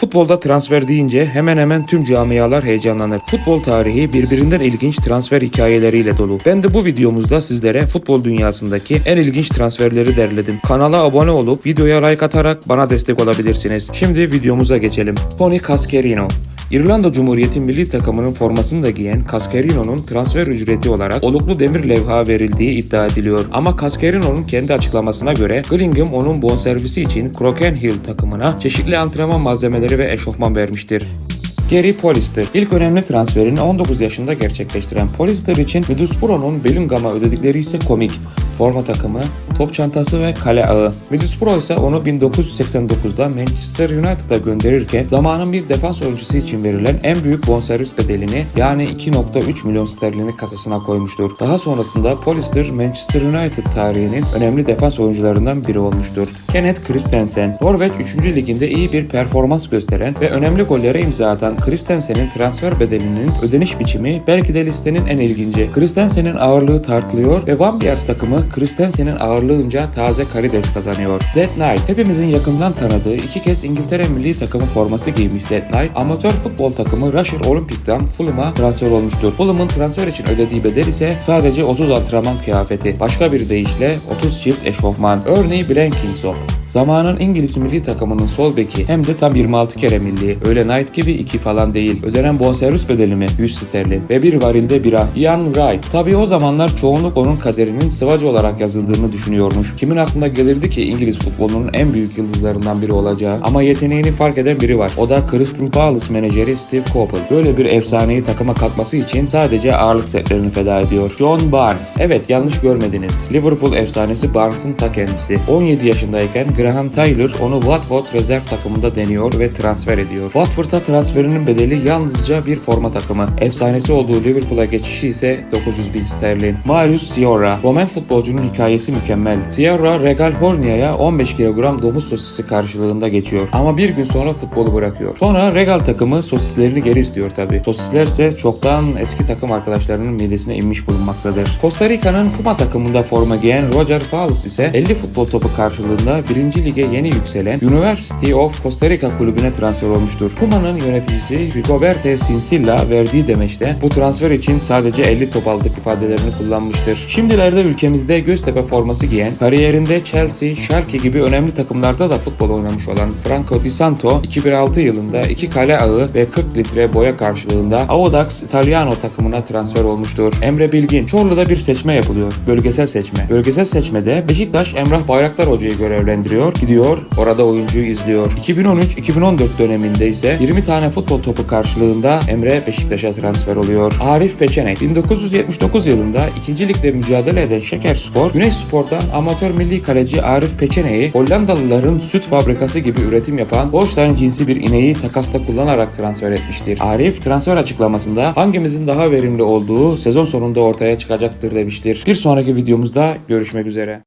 Futbolda transfer deyince hemen hemen tüm camialar heyecanlanır. Futbol tarihi birbirinden ilginç transfer hikayeleriyle dolu. Ben de bu videomuzda sizlere futbol dünyasındaki en ilginç transferleri derledim. Kanala abone olup videoya like atarak bana destek olabilirsiniz. Şimdi videomuza geçelim. Tony Cascarino İrlanda Cumhuriyeti milli takımının formasını da giyen Cascarino'nun transfer ücreti olarak oluklu demir levha verildiği iddia ediliyor. Ama Cascarino'nun kendi açıklamasına göre Gillingham onun bonservisi için Crockenhill takımına çeşitli antrenman malzemeleri ve eşofman vermiştir. Gary Polister. İlk önemli transferini 19 yaşında gerçekleştiren Polister için Middlesbrough'un Bellingham'a ödedikleri ise komik. Forma takımı, top çantası ve kale ağı. Middlesbrough ise onu 1989'da Manchester United'a gönderirken zamanın bir defans oyuncusu için verilen en büyük bonservis bedelini yani 2.3 milyon sterlini kasasına koymuştur. Daha sonrasında Polister Manchester United tarihinin önemli defans oyuncularından biri olmuştur. Kenneth Christensen, Norveç 3. liginde iyi bir performans gösteren ve önemli gollere imza atan Christensen'in transfer bedelinin ödeniş biçimi belki de listenin en ilginci. Christensen'in ağırlığı tartılıyor ve Van Beert takımı Christensen'in ağırlığınca taze karides kazanıyor. Zed Knight, hepimizin yakından tanıdığı iki kez İngiltere milli takımı forması giymiş Zed Knight, amatör futbol takımı Rusher Olympic'ten Fulham'a transfer olmuştur. Fulham'ın transfer için ödediği bedel ise sadece 30 antrenman kıyafeti. Başka bir deyişle 30 çift eşofman. Örneği Blenkinsop. Zamanın İngiliz milli takımının sol beki hem de tam 26 kere milli. Öyle Knight gibi iki falan değil. Ödenen bonservis bedeli mi? 100 sterlin. Ve bir varilde bira. Ian Wright. Tabi o zamanlar çoğunluk onun kaderinin sıvacı olarak yazıldığını düşünüyormuş. Kimin aklına gelirdi ki İngiliz futbolunun en büyük yıldızlarından biri olacağı. Ama yeteneğini fark eden biri var. O da Crystal Palace menajeri Steve Coppell. Böyle bir efsaneyi takıma katması için sadece ağırlık setlerini feda ediyor. John Barnes. Evet yanlış görmediniz. Liverpool efsanesi Barnes'ın ta kendisi. 17 yaşındayken Graham Taylor onu Watford rezerv takımında deniyor ve transfer ediyor. Watford'a transferinin bedeli yalnızca bir forma takımı. Efsanesi olduğu Liverpool'a geçişi ise 900 bin sterlin. Marius Sierra. Roman futbolcunun hikayesi mükemmel. Sierra Regal Hornia'ya 15 kilogram domuz sosisi karşılığında geçiyor. Ama bir gün sonra futbolu bırakıyor. Sonra Regal takımı sosislerini geri istiyor tabi. Sosisler ise çoktan eski takım arkadaşlarının midesine inmiş bulunmaktadır. Costa Rica'nın Puma takımında forma giyen Roger Falls ise 50 futbol topu karşılığında 1. lige yeni yükselen University of Costa Rica kulübüne transfer olmuştur. Puma'nın yöneticisi Rigoberto Sinsilla verdiği demeçte bu transfer için sadece 50 top aldık ifadelerini kullanmıştır. Şimdilerde ülkemizde Göztepe forması giyen, kariyerinde Chelsea, Schalke gibi önemli takımlarda da futbol oynamış olan Franco Di Santo 2006 yılında iki kale ağı ve 40 litre boya karşılığında Audax Italiano takımına transfer olmuştur. Emre Bilgin, Çorlu'da bir seçme yapılıyor. Bölgesel seçme. Bölgesel seçmede Beşiktaş Emrah Bayraktar Hoca'yı görevlendiriyor. Gidiyor, orada oyuncuyu izliyor. 2013-2014 döneminde ise 20 tane futbol topu karşılığında Emre Beşiktaş'a transfer oluyor. Arif Peçenek, 1979 yılında 2. ligde mücadele eden Şekerspor, Güneş Spor'dan amatör milli kaleci Arif Peçenek'i Hollandalıların süt fabrikası gibi üretim yapan Holstein cinsi bir ineği takasta kullanarak transfer etmiştir. Arif transfer açıklamasında hangimizin daha verimli olduğu sezon sonunda ortaya çıkacaktır demiştir. Bir sonraki videomuzda görüşmek üzere.